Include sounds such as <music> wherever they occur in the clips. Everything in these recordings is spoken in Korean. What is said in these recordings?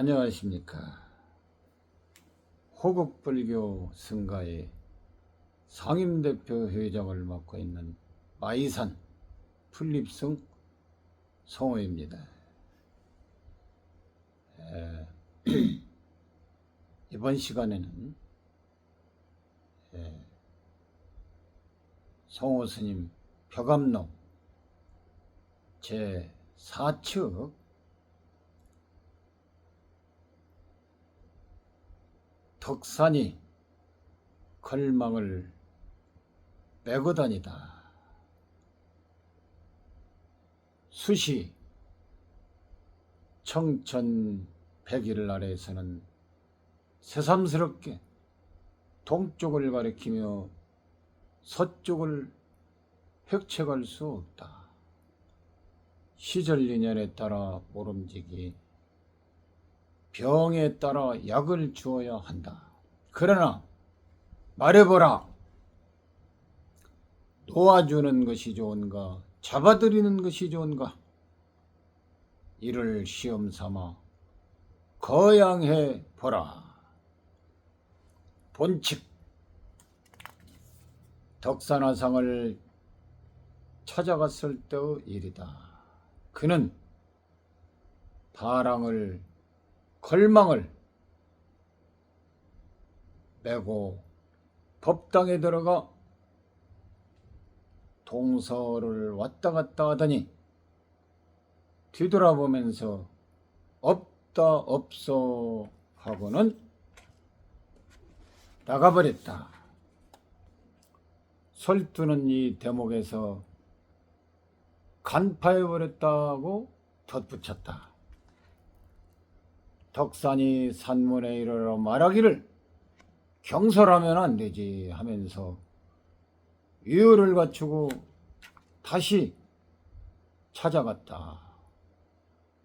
안녕하십니까. 호국불교 승가의 상임대표 회장을 맡고 있는 마이산 풀립승 성호입니다. 에, <clears throat> 이번 시간에는 에, 성호 스님 벽암록 제 4측 덕산이 걸망을 메고 다니다 수시 청천 백일 아래에서는 새삼스럽게 동쪽을 가리키며 서쪽을 획책할 수 없다. 시절 인연에 따라 모름지기 병에 따라 약을 주어야 한다. 그러나 말해보라. 놓아주는 것이 좋은가? 잡아들이는 것이 좋은가? 이를 시험 삼아 거양해 보라. 본칙 덕산화상을 찾아갔을 때의 일이다. 그는 바랑을 걸망을 메고 법당에 들어가 동서를 왔다 갔다 하더니 뒤돌아보면서 없다 없어 하고는 나가버렸다. 설두는 이 대목에서 간파해버렸다고 덧붙였다. 덕산이 산문에 이르러 말하기를 경솔하면 안 되지 하면서 유효를 갖추고 다시 찾아갔다.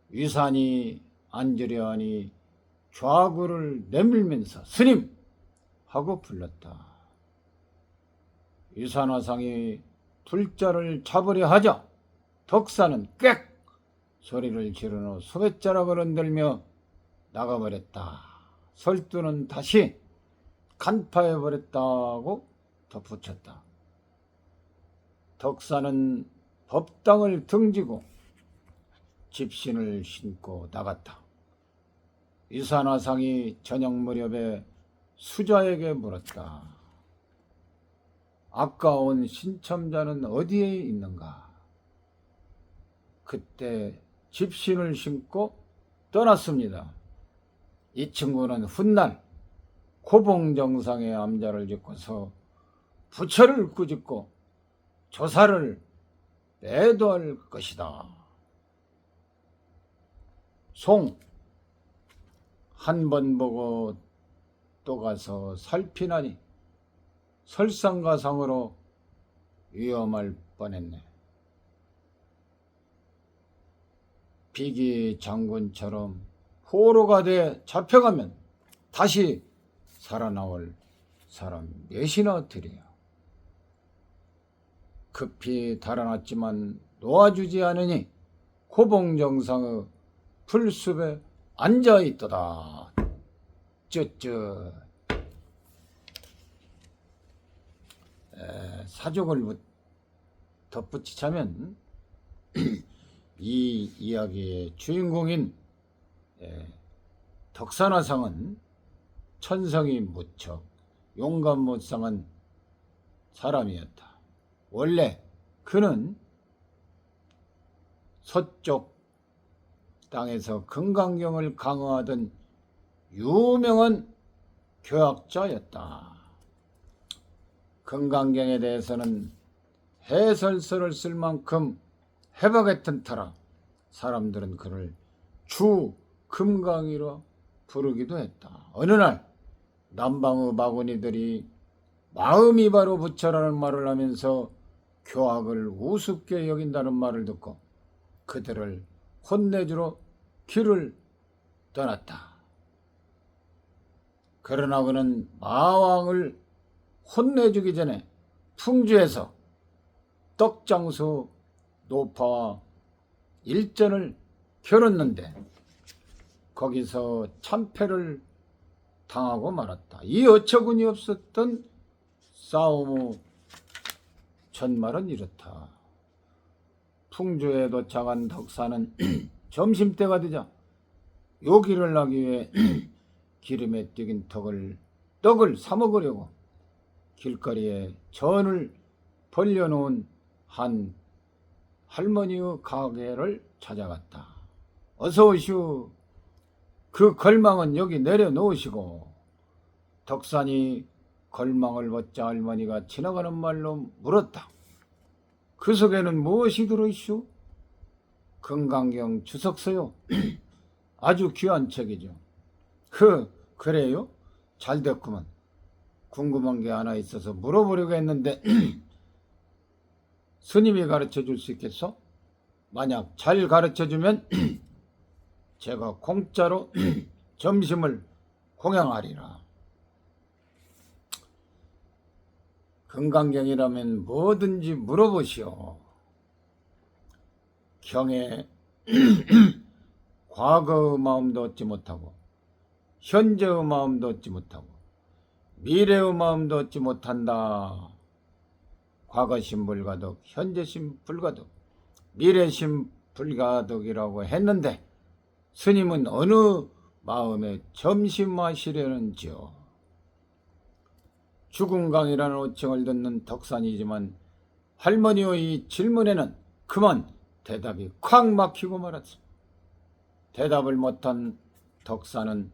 위산이 앉으려 하니 좌구를 내밀면서 스님 하고 불렀다. 위산화상이 둘자를 잡으려 하자 덕산은 꽥 소리를 지르는 후 소뱃자락을 흔들며 나가버렸다. 설두는 다시 간파해버렸다고 덧붙였다. 덕사는 법당을 등지고 집신을 신고 나갔다. 이산화상이 저녁 무렵에 수자에게 물었다. 아까 온 신첨자는 어디에 있는가? 그때 집신을 신고 떠났습니다. 이 친구는 훗날 고봉정상의 암자를 짓고서 부처를 꾸짖고 조사를 매도할 것이다. 송, 한 번 보고 또 가서 살피나니 설상가상으로 위험할 뻔했네. 비기 장군처럼 포로가 돼 잡혀가면 다시 살아나올 사람 몇이나 되리요. 급히 달아났지만 놓아주지 않으니 고봉정상의 풀숲에 앉아있도다. 쯧쯧. 에, 사족을 덧붙이자면 <clears throat> 이 이야기의 주인공인 에, 덕산화상은 천성이 무척 용감무쌍한 사람이었다. 원래 그는 서쪽 땅에서 금강경을 강화하던 유명한 교학자였다. 금강경에 대해서는 해설서를 쓸 만큼 해박했던 터라 사람들은 그를 주 금강이라 부르기도 했다. 어느 날 남방의 마구니들이 마음이 바로 부처라는 말을 하면서 교학을 우습게 여긴다는 말을 듣고 그들을 혼내주러 길을 떠났다. 그러나 그는 마왕을 혼내주기 전에 풍주에서 떡장수 노파와 일전을 겨뤘는데 그 거기서 참패를 당하고 말았다. 이 어처구니 없었던 싸움 후 전말은 이렇다. 풍주에 도착한 덕사는 <clears throat> 점심때가 되자 요기를 하기 위해 <clears throat> 기름에 튀긴 덕을 떡을 사 먹으려고 길거리에 전을 벌려놓은 한 할머니의 가게를 찾아갔다. 어서 오시오. 그 걸망은 여기 내려놓으시고 덕산이 걸망을 벗자 할머니가 지나가는 말로 물었다. 그 속에는 무엇이 들어있슈? 건강경 주석서요. <clears throat> 아주 귀한 책이죠. 그 그래요? 잘 됐구만. 궁금한 게 하나 있어서 물어보려고 했는데 <clears throat> 스님이 가르쳐 줄 수 있겠어? 만약 잘 가르쳐 주면 <clears throat> 제가 공짜로 <clears throat> 점심을 공양하리라. 건강경이라면 뭐든지 물어보시오. 경에 <clears throat> 과거의 마음도 얻지 못하고 현재의 마음도 얻지 못하고 미래의 마음도 얻지 못한다. 과거심 불가득, 현재심 불가득, 미래심 불가득이라고 했는데 스님은 어느 마음에 점심하시려는지요. 죽은강이라는 호칭을 듣는 덕산이지만 할머니의 이 질문에는 그만 대답이 콱 막히고 말았습니다. 대답을 못한 덕산은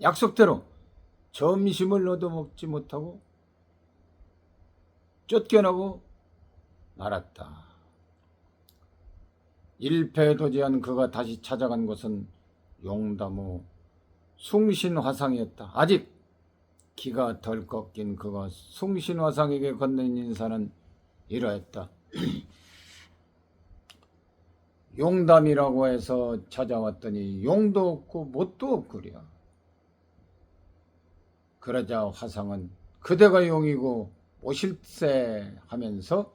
약속대로 점심을 얻어먹지 못하고 쫓겨나고 말았다. 일패도지한 그가 다시 찾아간 곳은 용담호 숭신화상이었다. 아직 기가 덜 꺾인 그가 숭신화상에게 건넨 인사는 이러했다. <clears throat> 용담이라고 해서 찾아왔더니 용도 없고 못도 없구려. 그러자 화상은 그대가 용이고 오실세 하면서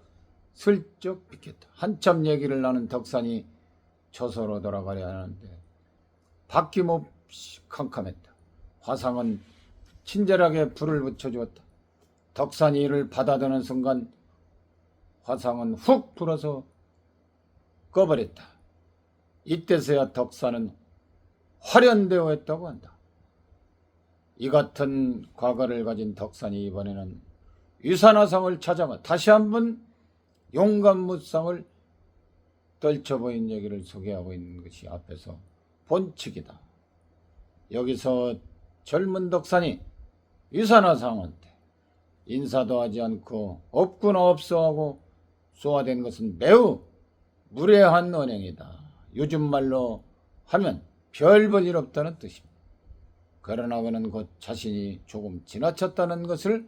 슬쩍 비켰다. 한참 얘기를 나눈 덕산이 저서로 돌아가려 하는데 바퀴없이 캄캄했다. 화상은 친절하게 불을 붙여주었다. 덕산이 이를 받아드는 순간 화상은 훅 불어서 꺼버렸다. 이때서야 덕산은 화련되어 했다고 한다. 이 같은 과거를 가진 덕산이 이번에는 유산화상을 찾아가 다시 한번 용감무상을 떨쳐 보인 얘기를 소개하고 있는 것이 앞에서 본칙이다. 여기서 젊은 덕산이 유산화상한테 인사도 하지 않고 없구나 없어 하고 쏘아댄 것은 매우 무례한 언행이다. 요즘 말로 하면 별 볼 일 없다는 뜻입니다. 그러나 그는 곧 자신이 조금 지나쳤다는 것을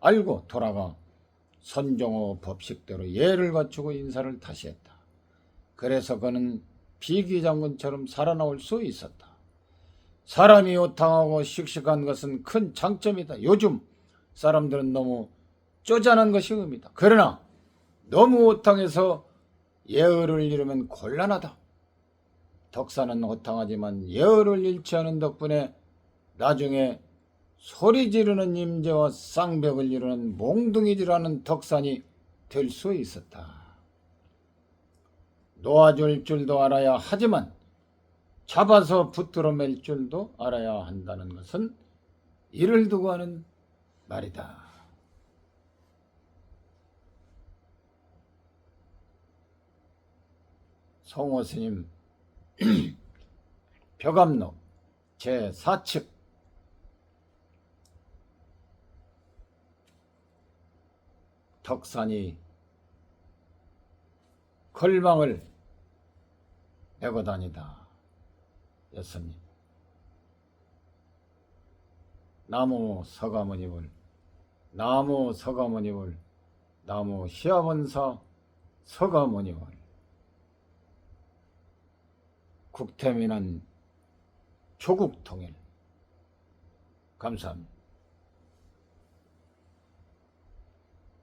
알고 돌아가 선종호 법식대로 예를 갖추고 인사를 다시 했다. 그래서 그는 비기장군처럼 살아나올 수 있었다. 사람이 호탕하고 씩씩한 것은 큰 장점이다. 요즘 사람들은 너무 쪼잔한 것이 의미다. 그러나 너무 호탕해서 예의를 잃으면 곤란하다. 덕사는 호탕하지만 예의를 잃지 않은 덕분에 나중에 소리 지르는 임재와 쌍벽을 이루는 몽둥이질하는 덕산이 될 수 있었다. 놓아줄 줄도 알아야 하지만 잡아서 붙들어 맬 줄도 알아야 한다는 것은 이를 두고 하는 말이다. 성호 스님 벽암록 제4측 덕산이 걸망을 메고 다니다 였습니다. 나무 서가모니물, 나무 서가모니물, 나무 시아본사 서가모니물. 국태민은 조국 통일. 감사합니다.